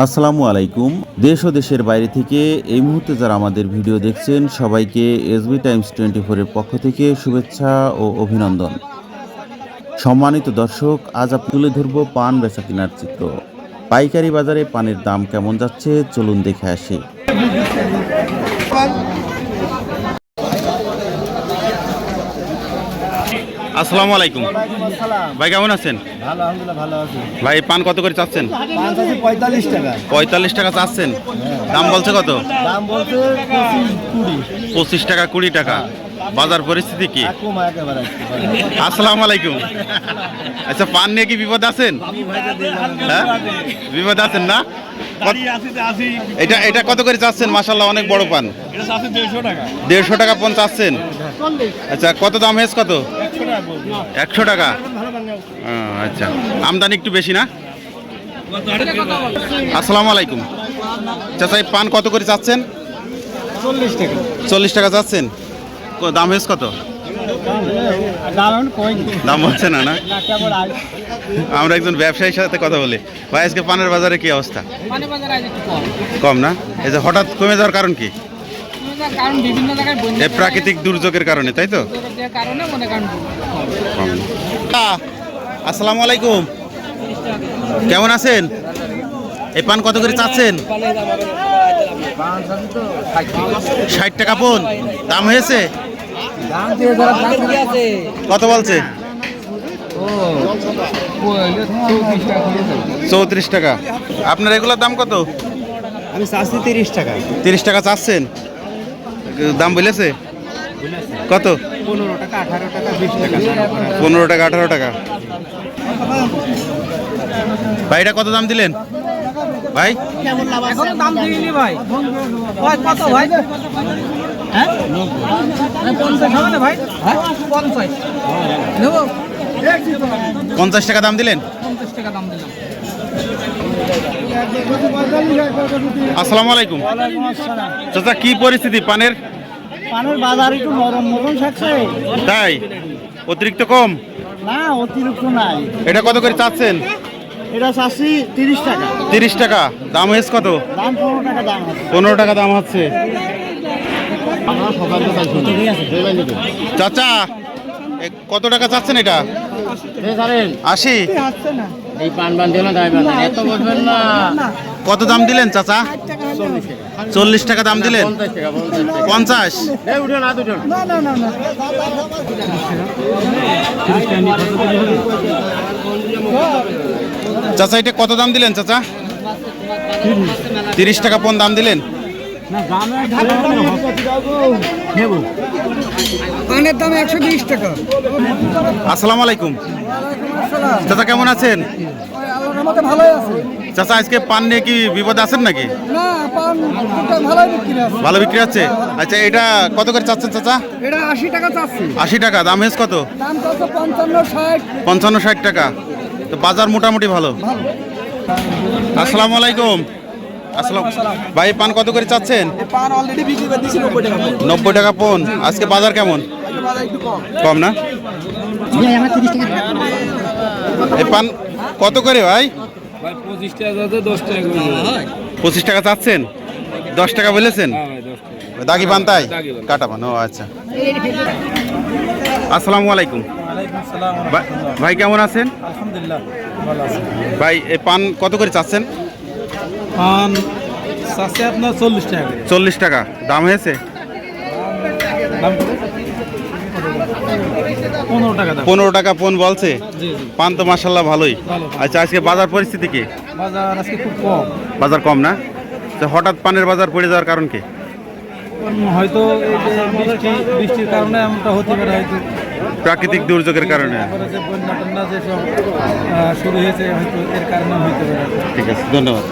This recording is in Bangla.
আসসালামু আলাইকুম। দেশ ও দেশের বাইরে থেকে এই মুহূর্তে যারা আমাদের ভিডিও দেখছেন, সবাইকে এসবি টাইমস টোয়েন্টি ফোরের পক্ষ থেকে শুভেচ্ছা ও অভিনন্দন। সম্মানিত দর্শক, আজ আপনি তুলে ধরব পান বেচা কেনার চিত্র। পাইকারি বাজারে পানের দাম কেমন যাচ্ছে? চলুন দেখে আসি। আসসালামু আলাইকুম। ভাই কেমন আছেন? ভাই পান কত করে চাচ্ছেন? পঁয়তাল্লিশ টাকা। পঁয়তাল্লিশ টাকা চাচ্ছেন? দাম বলছে কত? দাম বলতে পঁচিশ টাকা কুড়ি টাকা। বাজার পরিস্থিতি কি? আসসালামু আলাইকুম। আচ্ছা পান নিয়ে কি বিপদ আছেন? হ্যাঁ? বিপদ আছেন না? এটা এটা কত করে চাচ্ছেন? মাসাল্লাহ অনেক বড় পান। দেড়শো টাকা। পন চাচ্ছেন? আচ্ছা কত দাম হয়েছে কত? একশো টাকা? ও, আচ্ছা। আমদানি একটু বেশি না? আসসালামু আলাইকুম। চাচা এই পান কত করে চাচ্ছেন? চল্লিশ টাকা। চল্লিশ টাকা চাচ্ছেন? দাম হয়েছে কত? দাম হচ্ছে না না? আমরা একজন ব্যবসায়ীর সাথে কথা বলি। ভাই আজকে পানের বাজারে কি অবস্থা? কম না? এই যে হঠাৎ কমে যাওয়ার কারণ কি? কারণ বিভিন্ন জায়গায় বন্যা প্রাকৃতিক দুর্যোগের কারণে তাই তো? কারণে মনে করেন আসসালামু আলাইকুম। কেমন আছেন? এই পান কত করে চাচ্ছেন? ষাট টাকা পন। দাম হয়েছে? কত বলছে? চৌত্রিশ টাকা চৌত্রিশ টাকা। আপনার এগুলোর দাম কত? আমি চাচ্ছি তিরিশ টাকা। তিরিশ টাকা চাচ্ছেন? দাম বলেছে? কত? পনেরো টাকা, আঠারো টাকা। বিশ টাকা পনেরো টাকা আঠারো টাকা ভাই, এটা কত দাম দিলেন? ভাই? পঞ্চাশ টাকা দাম দিলেন? আসসালামু আলাইকুম। চাচা, কি পরিস্থিতি? পানের? পানের বাজার একটু নরম নরম থাকছে তাই? অতিরিক্ত কম? না অতিরিক্ত নাই। এটা কত করে চাচ্ছেন? এটা চাচ্ছি তিরিশ টাকা। তিরিশ টাকা। দাম হয়েছে কত? দাম পনেরো টাকা দাম পনেরো টাকা দাম হচ্ছে। চাচা কত টাকা চাচ্ছেন এটা? আশি। এই পান বান দিও না দাম বান এত বলবেন না। কত দাম দিলেন চাচা? চল্লিশ টাকা দাম দিলেন? পঞ্চাশ? উঠো না দুটো না না না না। চাচা এটা কত দাম দিলেন চাচা? তিরিশ টাকা পন দাম দিলেন। পানের দাম একশো বিশ টাকা। আসসালামু আলাইকুম। চাচা কেমন আছেন? ভালোই আছে। চাচা আজকে পান নিয়ে কি বিপদ আছেন নাকি? না পান ভালোই বিক্রি আছে। ভালো বিক্রি হচ্ছে? আচ্ছা এটা কত করে চাচ্ছেন চাচা? এটা আশি টাকা চাচ্ছি। আশি টাকা দাম হয়েছে কত? দাম পঞ্চান্ন ষাট। পঞ্চান্ন ষাট টাকা। তো বাজার মোটামুটি ভালো? আসসালামু আলাইকুম। আসসালাম। ভাই পান কত করে চাচ্ছেন? পান অলরেডি বিক্রি করে দিয়েছি নব্বই টাকা টাকা পন। আজকে বাজার কেমন? কম কম না এই পান কত করে ভাই? পঁচিশ টাকা চাচ্ছেন? দশ টাকা বলেছেন? দাগি পান তাই কাটা পান ও আচ্ছা। আসসালামু আলাইকুম। ভাই- ভাই কেমন আছেন? আলহামদুলিল্লাহ ভাই এই পান কত করে চাচ্ছেন? পান চাচ্ছে আপনার চল্লিশ টাকা চল্লিশ টাকা। দাম হয়েছে? দাম? পনেরো টাকা পন বলছে? পান তো মাসাল্লাহ ভালোই। আচ্ছা আজকে বাজার পরিস্থিতি কি? বাজার আজকে খুব কম। বাজার কম না? তো হঠাৎ পানের বাজার পড়ে যাওয়ার কারণ কি? হয়তো বৃষ্টির কারণে এমনটা হতে পারে হয়তো। প্রাকৃতিক দুর্যোগের কারণে। শুরু হয়েছে হয়তো এর কারণে হইতে পারে। ঠিক আছে ধন্যবাদ।